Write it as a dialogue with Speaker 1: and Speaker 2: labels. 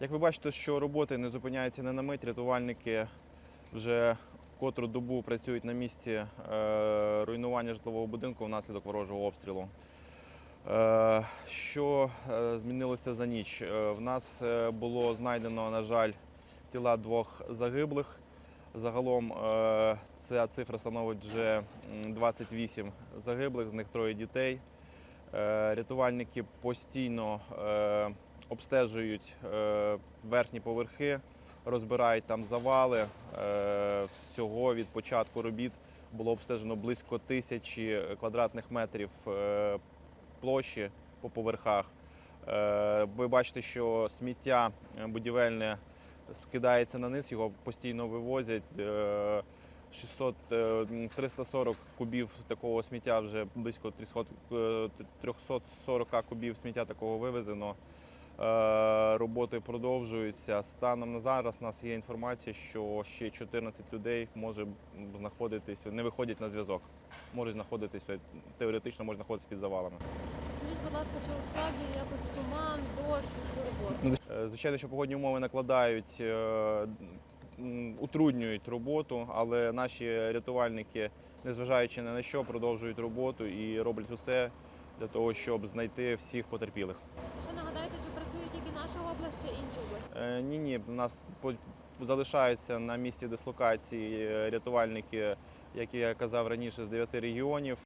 Speaker 1: Як ви бачите, що роботи не зупиняються не на мить, рятувальники вже котру добу працюють на місці е, руйнування житлового будинку внаслідок ворожого обстрілу. Е, Що е, змінилося за ніч? В нас було знайдено, на жаль, тіла двох загиблих. Загалом ця цифра становить вже 28 загиблих, з них троє дітей. Рятувальники постійно обстежують е, верхні поверхи, розбирають там завали. Е, Всього від початку робіт було обстежено близько тисячі квадратних метрів е, площі по поверхах. Ви бачите, що сміття будівельне скидається на низ, його постійно вивозять. Е, 600, е, 340 кубів такого сміття вже близько 300, е, 340 кубів сміття такого вивезено. Е, Роботи продовжуються. Станом на зараз у нас є інформація, що ще 14 людей може знаходитись, не виходять на зв'язок. Можуть знаходитися теоретично можуть знаходитися під завалами.
Speaker 2: Скажіть, будь ласка, чи ускладнює якось туман, дощ цю роботу?
Speaker 1: Е, Звичайно, що погодні умови накладають, е, утруднюють роботу, але наші рятувальники, незважаючи на що, продовжують роботу і роблять усе для того, щоб знайти всіх потерпілих.
Speaker 2: Область чи інші області?
Speaker 1: Е, Ні, ні, у нас залишаються на місці дислокації е, рятувальники, як я казав раніше, з дев'яти регіонів.